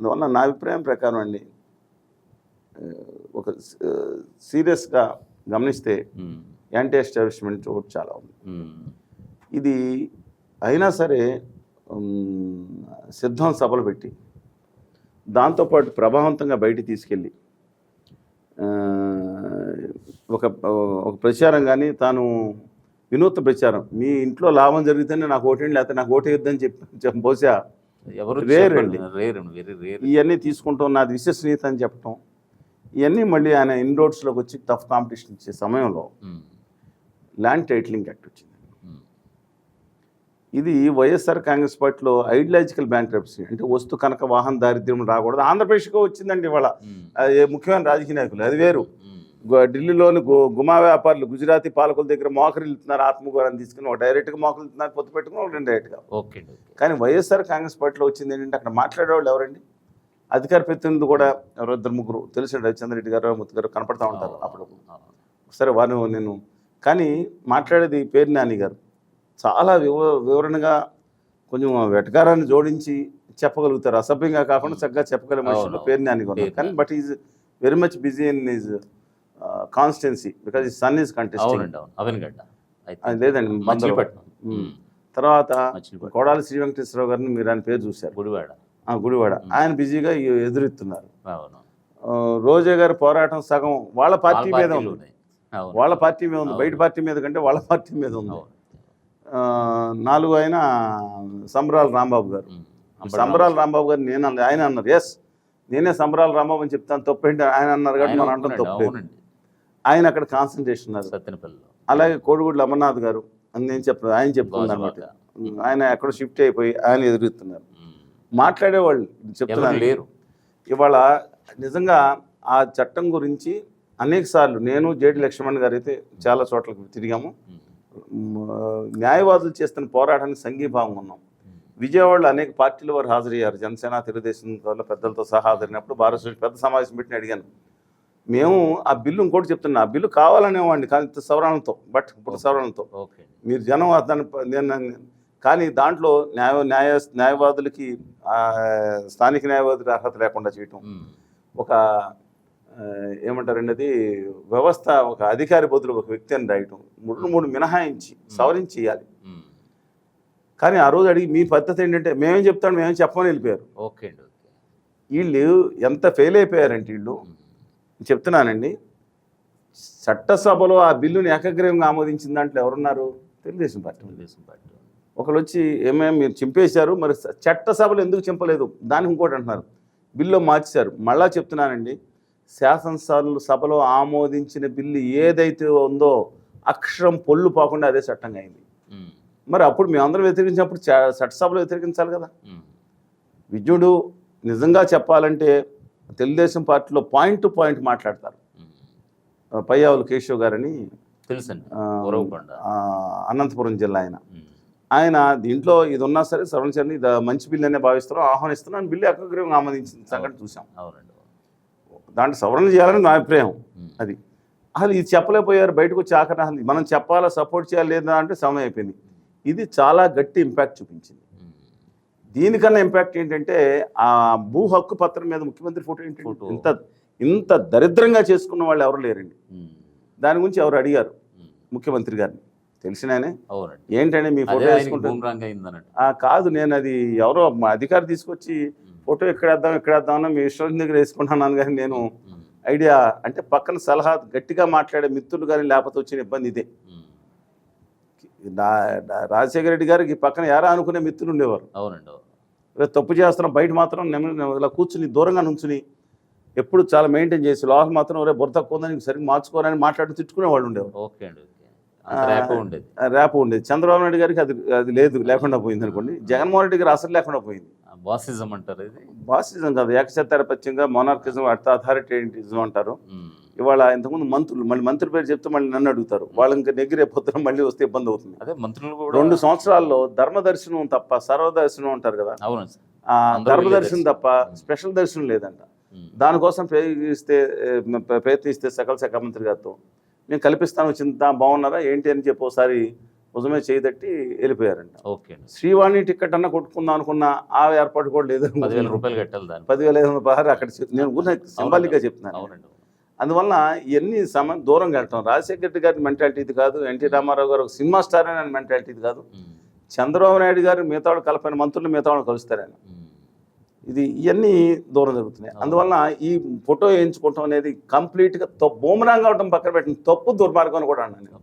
అందువల్ల నా అభిప్రాయం ప్రకారం అండి ఒక సీరియస్గా గమనిస్తే యాంటీ ఎస్టాబ్లిష్మెంట్ ఓటు చాలా ఉంది. ఇది అయినా సరే సిద్ధం సభలు పెట్టి దాంతోపాటు ప్రభావవంతంగా బయటికి తీసుకెళ్ళి ఒక ఒక ప్రచారం కానీ తాను వినూత్న ప్రచారం మీ ఇంట్లో లాభం జరిగితేనే నాకు ఓటేయండి లేకపోతే నాకు ఓటేయొద్దని చెప్ప- బహుశా ఎవరు Rare అండి. రేర్ వెరీ రేర్ ఇవన్నీ తీసుకుంటాం నాది విశ్వసనీయత అని చెప్పటం. ఇవన్నీ మళ్ళీ ఆయన ఇన్ రోడ్స్లోకి వచ్చి టఫ్ కాంపిటీషన్ ఇచ్చే సమయంలో ల్యాండ్ టైటిలింగ్ యాక్ట్ వచ్చింది. ఇది వైఎస్ఆర్ కాంగ్రెస్ పార్టీలో ఐడియాలజికల్ బ్యాంక్ అంటే వస్తు కనుక వాహన దారిద్ర్యం రాకూడదు. ఆంధ్రప్రదేశ్కి వచ్చిందండి ఇవాళ. అది ముఖ్యమైన రాజకీయ నాయకులు అది వేరు. గు- ఢిల్లీలోని గు గుమా వ్యాపారులు గుజరాతీ పాలకుల దగ్గర మోకరిల్లుతున్నారు ఇస్తున్నారు ఆత్మగౌరవం తీసుకుని. ఒక డైరెక్ట్గా మోకరిల్లుతున్నారు ఇస్తున్నారు పొత్తు పెట్టుకుని ఒక డైరెక్ట్గా. ఓకే కానీ వైఎస్ఆర్ కాంగ్రెస్ పార్టీలో వచ్చింది ఏంటంటే అక్కడ మాట్లాడేవాళ్ళు ఎవరండి? అధికార ప్రతినిధులు కూడా ఎవరో? ఇద్దరు ముగ్గురు. తెలిసిన రవిచంద్ర రెడ్డి గారు ముత్తు గారు కనపడతా ఉంటారు అప్పుడు సరే వారిని నేను కానీ మాట్లాడేది పేరు నాని గారు. చాలా వివ వివరణగా కొంచెం వెటకారాన్ని జోడించి చెప్పగలుగుతారు. అసభ్యంగా కాకుండా చక్కగా చెప్పగలిగే మనుషులు. పేరు నాని గారు కానీ. But is very much busy in is constituency because ఈ సన్ ఈజ్ కంటెస్టింగ్ అవెన్గడ్డ. లేదండి. తర్వాత కోడాలి శ్రీ వెంకటేశ్వరరావు గారిని మీరు ఆయన పేరు చూశారు. గుడివాడ. గుడివాడ. ఆయన బిజీగా ఎదురెత్తున్నారు. రోజా గారి పోరాటం సగం వాళ్ళ పార్టీ మీద ఉంది. వాళ్ళ పార్టీ మీద ఉంది. బయట పార్టీ మీద కంటే వాళ్ళ పార్టీ మీద ఉంది. నాలుగు ఆయన సంబరాల రాంబాబు గారు. సంబరాల రాంబాబు గారు నేను ఆయన అన్నారు ఎస్ నేనే సంబరాల రాంబాబు అని చెప్తాను తప్పేంటి? ఆయన అన్నారు కాబట్టి మనం అంటాం తప్పలేదు ఆయన అక్కడ కాన్సన్ట్రేషన్ ఉన్నారు. సత్తెనపల్లిలో అలాగే కోడిగుడ్ల అమర్నాథ్ గారు అని నేను చెప్పను ఆయన అనమాట గాజువాక. ఆయన ఎక్కడో షిఫ్ట్ అయిపోయి ఆయన ఎదురుతున్నారు. మాట్లాడేవాళ్ళు ఎవరు చెప్తున్నాను. లేరు. ఇవాళ నిజంగా ఆ చట్టం గురించి అనేక సార్లు నేను జేడి లక్ష్మణ్ గారు అయితే చాలా చోట్లకు తిరిగాము. న్యాయవాదులు చేస్తున్న పోరాటానికి సంఘీభావం ఉన్నాం. విజయవాడలో అనేక పార్టీల వారు హాజరయ్యారు. జనసేన తెలుగుదేశం పెద్దలతో సహా హాజరైనప్పుడు భారత పెద్ద సమావేశం పెట్టి అడిగాను. మేము ఆ బిల్లు ఇంకోటి చెప్తున్నా ఆ బిల్లు కావాలనేవాడిని కానీ సవరణలతో బట్ ఇప్పుడు సవరణలతో మీరు జనం దాన్ని కానీ దాంట్లో న్యాయ న్యాయ న్యాయవాదులకి స్థానిక న్యాయవాదుల అర్హత లేకుండా చేయటం. ఒక ఏమంటారండి అది వ్యవస్థ ఒక అధికారి బదులు ఒక వ్యక్తి అని రాయటం. మూడు మూడు మినహాయించి సవరించి చేయాలి. కానీ ఆ రోజు అడిగి మీ పద్ధతి ఏంటంటే మేమేం చెప్తాను మేమేం చెప్పమని వెళ్ళిపోయారు. ఓకే వీళ్ళు ఎంత ఫెయిల్ అయిపోయారంటే వీళ్ళు. చెప్తున్నానండి. చట్టసభలో ఆ బిల్లుని ఏకగ్రీవంగా ఆమోదించిన దాంట్లో ఎవరున్నారు? తెలుగుదేశం పార్టీ. తెలుగుదేశం పార్టీ. ఒకళ్ళు వచ్చి ఏమేమి మీరు చింపేశారు మరి చట్టసభలు ఎందుకు చింపలేదు? దానికి ఇంకోటి అంటున్నారు. బిల్లు మార్చేశారు మళ్ళా చెప్తున్నానండి. శాసనసభలు సభలో ఆమోదించిన బిల్లు ఏదైతే ఉందో అక్షరం పొల్లు పోకుండా అదే చట్టంగా అయింది. మరి అప్పుడు మేమందరం వ్యతిరేకించినప్పుడు చ- చట్టసభలో వ్యతిరేకించాలి కదా. విజ్ఞుడు నిజంగా చెప్పాలంటే తెలుగుదేశం పార్టీలో పాయింట్ టు పాయింట్ మాట్లాడతారు. పయ్యావులు కేశవ్ గారని తెలుసండి. అనంతపురం జిల్లా ఆయన. ఆయన దీంట్లో ఇది ఉన్నా సరే సవరించండి ఇది మంచి బిల్లు అనే భావిస్తున్నాం ఆహ్వానిస్తున్నాం బిల్లు ఏకగ్రీవంగా ఆమోదించిన సంగతి చూసాం దాంట్లో సవరణ చేయాలని నా అభిప్రాయం. అది. అసలు ఇది చెప్పలేకపోయారు బయటకు వచ్చి ఆఖరణ మనం చెప్పాలా సపోర్ట్ చేయాలి లేదా అంటే సమయం అయిపోయింది. ఇది చాలా గట్టి ఇంపాక్ట్ చూపించింది. దీనికన్నా ఇంపాక్ట్ ఏంటంటే ఆ భూ హక్కు పత్రం మీద ముఖ్యమంత్రి ఫోటో ఏంటి ఫోటో. ఇంత ఇంత దరిద్రంగా చేసుకున్న వాళ్ళు ఎవరు లేరండి. దాని గురించి ఎవరు అడిగారు. ముఖ్యమంత్రి గారిని తెలిసిన ఆయనే ఏంటంటే మీ ఫోటో వేసుకుంటే ఆ, కాదు నేను అది ఎవరో మా అధికారి తీసుకొచ్చి. ఫోటో ఎక్కడ వేద్దాం మీ ఇష్టం దగ్గర వేసుకుంటున్నాను కానీ నేను. ఐడియా అంటే పక్కన సలహా గట్టిగా మాట్లాడే మిత్రులు కానీ లేకపోతే వచ్చిన ఇబ్బంది ఇదే. నా- రాజశేఖర రెడ్డి గారికి పక్కన ఎరా అనుకునే మిత్రులు ఉండేవారు. అవునండి అవును. రేపు తప్పు చేస్తున్నాం బయట మాత్రం ఇలా కూర్చుని దూరంగా నుంచుని ఎప్పుడు చాలా మెయింటైన్ చేసి లోపల మాత్రం ఒరే బుర్ర తక్కువ ఉందని సరిగ్గా మార్చుకోరని మాట్లాడి తిట్టుకునే వాళ్ళు ఉండేవారు. ఓకే అండి అంత ర్యాప్ ఉండేది. ఉండేది. చంద్రబాబు నాయుడు గారికి అది అది లేదు లేకుండా పోయింది అనుకోండి. జగన్మోహన్ రెడ్డి గారు అసలు లేకుండా పోయింది. బాసిజం అంటారు ఇది. బాసిజం కాదు ఏకచత్తారపత్యంగా మొనార్కిజం అథారిటేటిజం అంటారు. ఉమ్. ఇవాళ ఇంతకుముందు మంత్రులు మళ్ళీ మంత్రి పేరు చెప్తే మళ్ళీ నన్ను అడుగుతారు. వాళ్ళు ఇంకా నెగ్గిరే పొద్దున మళ్ళీ వస్తే ఇబ్బంది అవుతుంది. అదే మంత్రులు కూడా రెండు సంవత్సరాల్లో ధర్మదర్శనం తప్ప సర్వదర్శనం అంటారు కదా. అవును ధర్మదర్శనం తప్ప స్పెషల్ దర్శనం లేదంట. దానికోసం ప్రయత్నిస్తే ప్రయత్నిస్తే సకల శాఖ మంత్రి గారితో మేము కల్పిస్తాను వచ్చిందా బాగున్నారా ఏంటి అని చెప్పి ఒకసారి భుజమే చేయదట్టి వెళ్ళిపోయారంట. ఓకే శ్రీవాణి టికెట్ అన్న కొట్టుకుందాం అనుకున్న ఆ ఏర్పాటు కూడా లేదు. పదివేల రూపాయలు కట్టాలి దాన్ని పదివేల ఐదు వందల పదహారు అక్కడ నేను సింబాలిక్గా చెప్తున్నాను. అవునండి. అందువల్ల ఇవన్నీ సమ దూరంగా వెళ్ళటం? రాజశేఖర రెడ్డి గారి మెంటాలిటీ ఇది కాదు. ఎన్టీ రామారావు గారు ఒక సినిమా స్టార్ అనే మెంటాలిటీ ఇది కాదు. ఉమ్, చంద్రబాబు నాయుడు గారు మిగతా వాళ్ళు కలపైన మంత్రులు మిగతా వాళ్ళు కలుస్తారు ఆయన. ఉమ్. ఇది ఇవన్నీ దూరం జరుగుతున్నాయి. అందువల్ల ఈ ఫోటో వేయించుకోవటం అనేది కంప్లీట్గా తప్పు బూమరాంగ్ అవటం పక్కన పెట్టిన తప్పు దుర్మార్గం అని కూడా అన్నాను నేను.